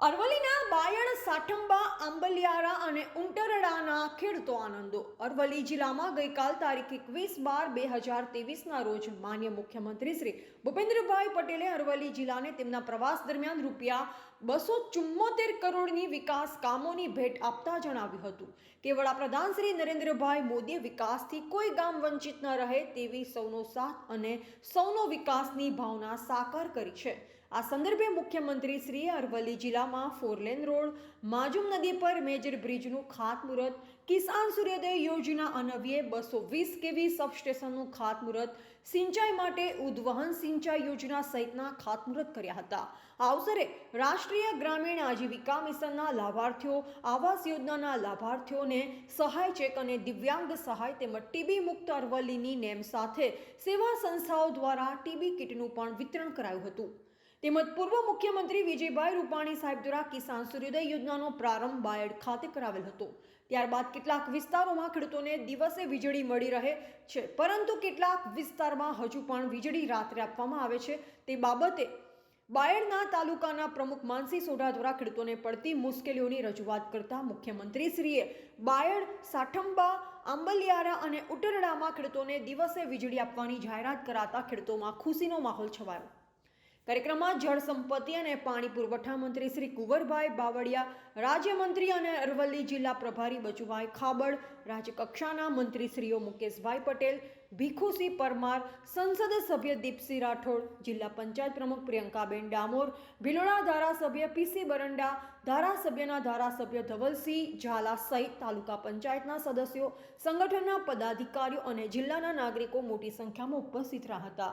અરવલ્લીના બાયણ સાઠંબા આંબલિયારા અને ઉંટરડાના ખેડૂતો આનંદો. અરવલ્લી જિલ્લામાં ગઈકાલ તારીખ એકવીસ બાર બે હજાર ત્રેવીસના રોજ માન્ય મુખ્યમંત્રી શ્રી ભૂપેન્દ્રભાઈ પટેલે અરવલ્લી જિલ્લાને તેમના પ્રવાસ દરમિયાન રૂપિયા બસો ચુમ્મોતેર કરોડની વિકાસ કામોની ભેટ આપતા જણાવ્યું હતું કે વડાપ્રધાન શ્રી નરેન્દ્રભાઈ મોદીએ વિકાસથી કોઈ ગામ વંચિત ન રહે તેવી સૌનો સાથ અને સૌનો વિકાસની ભાવના સાકાર કરી છે. આ સંદર્ભે મુખ્યમંત્રી શ્રીએ અરવલ્લી જિલ્લામાં ફોરલેન રોડ, માજુમ નદી પર મેજર બ્રિજનું ખાતમુહૂર્ત, કિસાન સૂર્યોદય યોજના અનવ્યે બસો વીસ કેવી સબસ્ટેશનનું ખાતમુહૂર્ત, સિંચાઈ માટે ઉદ્વહન સિંચાઈ યોજના સહિતના ખાતમુહૂર્ત કર્યા હતા. આ અવસરે રાષ્ટ્રીય ગ્રામીણ આજીવિકા મિશનના લાભાર્થીઓ, આવાસ યોજનાના લાભાર્થીઓને સહાય ચેક અને દિવ્યાંગ સહાય તેમજ ટીબી મુક્ત અરવલ્લીની નેમ સાથે સેવા સંસ્થાઓ દ્વારા ટીબી કીટનું પણ વિતરણ કરાયું હતું. તેમજ પૂર્વ મુખ્યમંત્રી વિજયભાઈ રૂપાણી સાહેબ દ્વારા કિસાન સૂર્યોદય યોજનાનો પ્રારંભ બાયડ ખાતે કરાવેલ હતો. ત્યારબાદ કેટલાક વિસ્તારોમાં ખેડૂતોને દિવસે વીજળી મળી રહે છે, પરંતુ કેટલાક વિસ્તારમાં હજુ પણ વીજળી રાત્રે આપવામાં આવે છે. તે બાબતે બાયડના તાલુકાના પ્રમુખ માનસી સોઢા દ્વારા ખેડૂતોને પડતી મુશ્કેલીઓની રજૂઆત કરતા મુખ્યમંત્રીશ્રીએ બાયડ, સાઠંબા, આંબલિયારા અને ઉટરડામાં ખેડૂતોને દિવસે વીજળી આપવાની જાહેરાત કરાતા ખેડૂતોમાં ખુશીનો માહોલ છવાયો. કાર્યક્રમમાં જળ સંપત્તિ અને પાણી પુરવઠા મંત્રી શ્રી કુંવરભાઈ બાવળિયા, રાજ્યમંત્રી અને અરવલ્લી જિલ્લા પ્રભારી બચુભાઈ ખાબડ, રાજ્યકક્ષાના મંત્રીશ્રીઓ મુકેશભાઈ પટેલ ભીખુસિંહ પરમાર, સંસદ સભ્ય દીપસિંહ રાઠોડ, જિલ્લા પંચાયત પ્રમુખ પ્રિયંકાબેન ડામોર, ભિલોડા ધારાસભ્ય પીસી બરંડા, ધારાસભ્યના ધારાસભ્ય ધવલસિંહ ઝાલા સહિત તાલુકા પંચાયતના સદસ્યો, સંગઠનના પદાધિકારીઓ અને જિલ્લાના નાગરિકો મોટી સંખ્યામાં ઉપસ્થિત રહ્યા હતા.